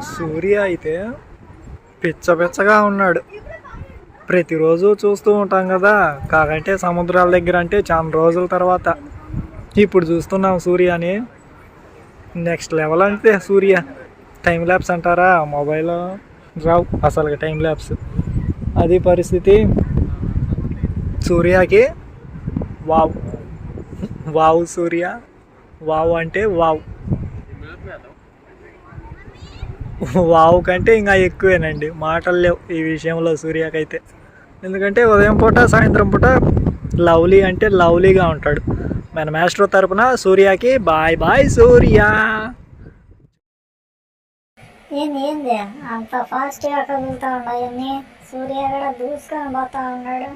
సూర్య అయితే పిచ్చ పిచ్చగా ఉన్నాడు. ప్రతిరోజు చూస్తూ ఉంటాం కదా. కాకంటే సముద్రాల దగ్గర అంటే చాలా రోజుల తర్వాత. ఇప్పుడు చూస్తున్నాం సూర్యని. నెక్స్ట్ లెవెల్ అంటే సూర్య. టైం ల్యాబ్స్ అంటారా? మొబైల్ రావు అసలు టైం ల్యాబ్స్ అది పరిస్థితి. సూర్యకి వావ్. వావ్ సూర్య. వావ్ అంటే వావ్. వావు కంటే ఇంకా ఎక్కువేనండి. మాటలు లేవు ఈ విషయంలో సూర్యకైతే. ఎందుకంటే ఉదయం పూట సాయంత్రం పూట లవ్లీ అంటే లవ్లీగా ఉంటాడు. మన మాస్టర్ తరపున సూర్యకి బాయ్ బాయ్ సూర్య. ఏంది ఏంది? అంత ఫాస్ట్గా కదులుతా ఉన్నాయని సూర్య కూడా దూసుకొని పోతా ఉన్నాడు.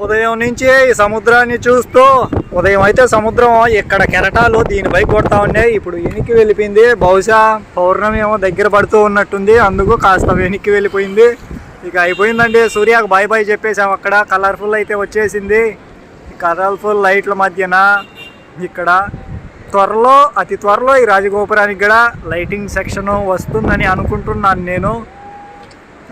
ఉదయం నుంచి ఈ సముద్రాన్ని చూస్తూ ఉదయం అయితే సముద్రం ఇక్కడ కెరటాలు దీనిపై కొడతా ఉన్నాయి. ఇప్పుడు వెనక్కి వెళ్ళిపోయింది. బహుశా పౌర్ణమి ఏమో దగ్గర పడుతూ ఉన్నట్టుంది. అందుకు కాస్త వెనక్కి వెళ్ళిపోయింది. ఇక అయిపోయిందండి. సూర్యకు బాయ్ బాయ్ చెప్పేసాం అక్కడ. కలర్ఫుల్ అయితే వచ్చేసింది. కలర్ఫుల్ లైట్ల మధ్యన ఇక్కడ త్వరలో అతి త్వరలో ఈ రాజగోపురానికి కూడా లైటింగ్ సెక్షన్ వస్తుందని అనుకుంటున్నాను నేను.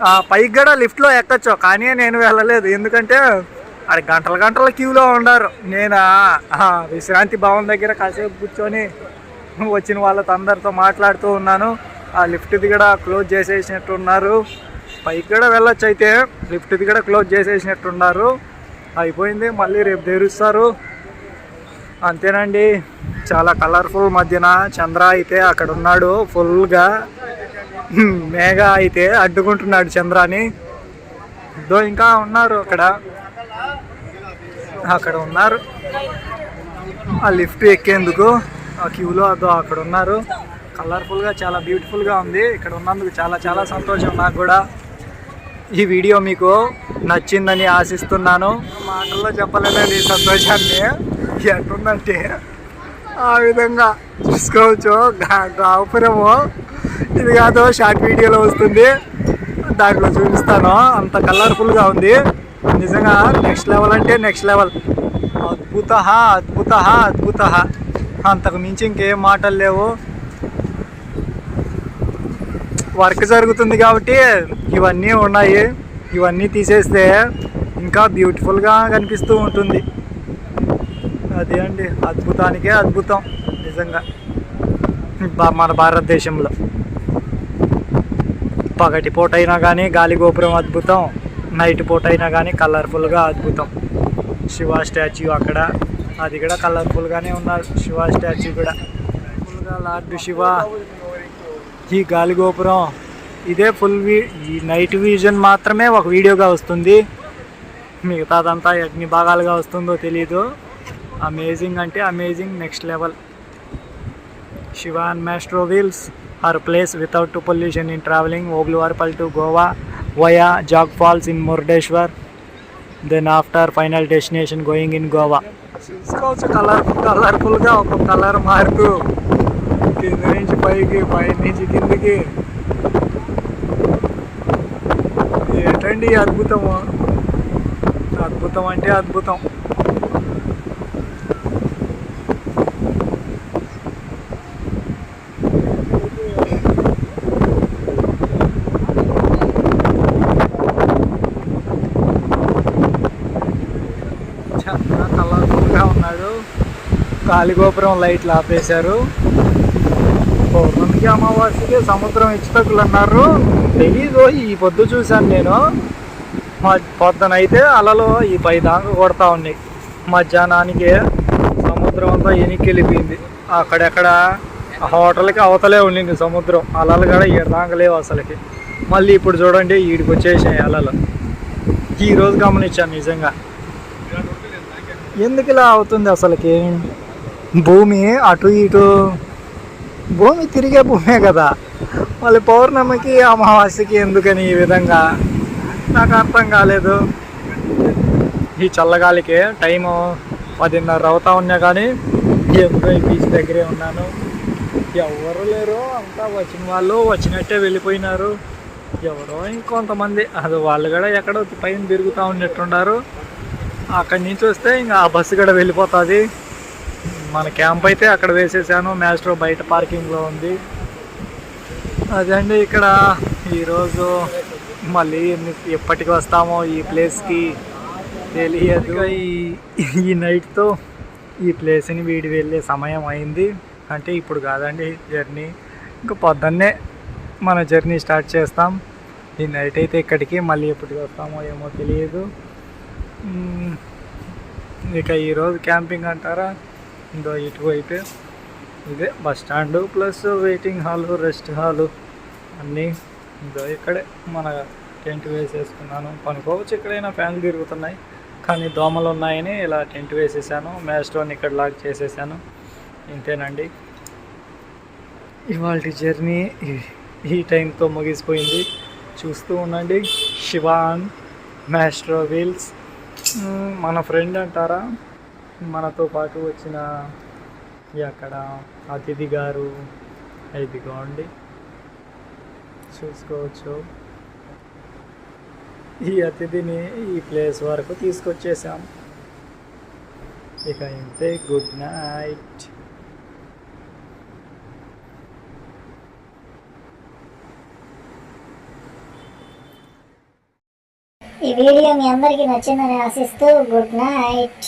ఆ, పైకి కూడా లిఫ్ట్లో ఎక్కచ్చు. కానీ నేను వెళ్ళలేదు. ఎందుకంటే అది గంటల గంటల క్యూలో ఉన్నారు నేను? విశ్రాంతి భవన్ దగ్గర కాసేపు కూర్చొని వచ్చిన వాళ్ళతో అందరితో మాట్లాడుతూ ఉన్నాను. ఆ లిఫ్ట్ది కూడా క్లోజ్ చేసేసినట్టున్నారు. పైకి కూడా వెళ్ళొచ్చు అయితే. లిఫ్ట్ది కూడా క్లోజ్ చేసేసినట్టున్నారు. అయిపోయింది మళ్ళీ రేపు తెరుస్తారు. అంతేనండి. చాలా కలర్ఫుల్ మధ్యన చంద్ర అయితే అక్కడ ఉన్నాడు. ఫుల్గా మేఘ అయితే అడ్డుకుంటున్నాడు చంద్రాని. ఇద్దో ఇంకా ఉన్నారు అక్కడ. అక్కడ ఉన్నారు. ఆ లిఫ్ట్ ఎక్కేందుకు ఆ క్యూలో అదో అక్కడ ఉన్నారు. కలర్ఫుల్గా చాలా బ్యూటిఫుల్గా ఉంది. ఇక్కడ ఉన్నందుకు చాలా చాలా సంతోషం నాకు కూడా. ఈ వీడియో మీకు నచ్చిందని ఆశిస్తున్నాను. మాటల్లో చెప్పలేనండి ఈ సంతోషాన్ని. ఎట్టుందంటే ఆ విధంగా చూసుకోవచ్చు. గా- గాపురము ఇది కాదు షార్ట్ వీడియోలో వస్తుంది. దాంట్లో చూపిస్తాను. అంత కలర్ఫుల్గా ఉంది. నిజంగా నెక్స్ట్ లెవెల్ అంటే నెక్స్ట్ లెవెల్ అద్భుత అద్భుత అద్భుత అంతకు మించి ఇంకేం మాటలు లేవు. వర్క్ జరుగుతుంది కాబట్టి ఇవన్నీ ఉన్నాయి. ఇవన్నీ తీసేస్తే ఇంకా బ్యూటిఫుల్గా కనిపిస్తూ ఉంటుంది. అదే అండి అద్భుతానికే అద్భుతం నిజంగా. మన భారతదేశంలో. పగటి అయినా కానీ గాలి గోపురం అద్భుతం. నైట్ పూట అయినా కానీ కలర్ఫుల్గా అద్భుతం. శివ స్టాచ్యూ అక్కడ. అది కూడా కలర్ఫుల్గానే ఉన్నారు. శివ స్టాచ్యూ కూడా. ఫుల్గా లార్డ్ శివ. ఈ గాలి గోపురం. ఇదే ఫుల్ వీ ఈ నైట్ విజన్ మాత్రమే ఒక వీడియోగా వస్తుంది. మిగతాదంతా ఎన్ని భాగాలుగా వస్తుందో తెలీదు. అమేజింగ్ అంటే amazing next level. Shiva and maestro wheels are place without pollution in travelling. ఓబ్లువార్పల్ to Goa. Via Jog falls in Murudeshwar then after final destination going in Goa చూసుకోవచ్చు కలర్ కలర్ఫుల్గా ఒక కలర్ మారుతూ కింద నుంచి పైకి పై నుంచి కిందికి. ఏంటండి అద్భుతము? అద్భుతం అంటే అద్భుతం చాలా కలర్ఫుల్గా ఉన్నాడు కాళీగోపురం లైట్లు ఆపేశారు. పౌర్ణమికి అమావాస్యకి సముద్రం ఇచ్చతకులు అన్నారు. తెలీదు ఈ పొద్దు చూశాను నేను. మా పొద్దునైతే అలలు ఈ పై దాకా కొడతా ఉన్నాయి. మధ్యాహ్నానికి సముద్రం అంతా ఎనికి వెళ్ళిపోయింది అక్కడెక్కడ ఆ హోటల్కి అవతలే ఉండింది సముద్రం. అలలు కూడా ఏడు దాకా లేవు అసలుకి. మళ్ళీ ఇప్పుడు చూడండి ఈడికి వచ్చేసాయి అలలు. ఈరోజు గమనించాను నిజంగా. ఎందుకు ఇలా అవుతుంది అసలుకి? భూమి అటు ఇటు భూమి తిరిగే భూమే కదా. మళ్ళీ పౌర్ణమికి అమావాస్యకి ఎందుకని ఈ విధంగా? నాకు అర్థం కాలేదు. ఈ చల్లగాలికి టైము పదిన్నర అవుతా ఉన్నా కానీ ఎందుకో ఈ బీచ్ దగ్గరే ఉన్నాను. ఎవరు లేరు అంతా వచ్చిన వాళ్ళు వచ్చినట్టే వెళ్ళిపోయినారు. ఎవరో ఇంకొంతమంది అది వాళ్ళు కూడా ఎక్కడో పైన తిరుగుతూ ఉన్నట్టున్నారు అక్కడి నుంచి వస్తే ఇంకా ఆ బస్సు కూడా వెళ్ళిపోతుంది. మన క్యాంప్ అయితే అక్కడ వేసేసాను. మ్యాస్ట్రో బయట పార్కింగ్లో ఉంది. అదండి ఇక్కడ ఈరోజు మళ్ళీ ఎప్పటికి వస్తామో ఈ ప్లేస్కి తెలియదు. ఈ ఈ నైట్తో ఈ ప్లేస్ని వీడి వెళ్ళే సమయం అయింది. అంటే ఇప్పుడు కాదండి జర్నీ ఇంకా పొద్దున్నే మన జర్నీ స్టార్ట్ చేస్తాం. ఈ నైట్ అయితే ఇక్కడికి మళ్ళీ ఎప్పటికి వస్తామో ఏమో తెలియదు. ఇక ఈరోజు క్యాంపింగ్ అంటారా? ఇందో ఇటువైపు. ఇదే bus stand plus waiting hall rest hall అన్నీ ఇదో ఇక్కడే మన టెంట్ వేసేసుకున్నాను. పనుకోవచ్చు ఇక్కడైనా ఫ్యాన్లు తిరుగుతున్నాయి. కానీ దోమలు ఉన్నాయని ఇలా టెంట్ వేసేసాను. మ్యాస్టోన్ ఇక్కడ లాక్ చేసేసాను. ఇంతేనండి. ఇవాళ జర్నీ ఈ- టైంతో ముగిసిపోయింది. చూస్తూ ఉండండి. Shivan maestro wheels. మన ఫ్రెండ్ అంటారా? మనతో పాటు వచ్చిన అక్కడ అతిథి గారు ఇదిగోండి చూసుకోవచ్చు. ఈ అతిథిని ఈ ప్లేస్ వరకు తీసుకొచ్చేసాం. ఇక ఇంతే గుడ్ నైట్. ఈ వీడియో మీ అందరికీ నచ్చిందని ఆశిస్తూ గుడ్ నైట్.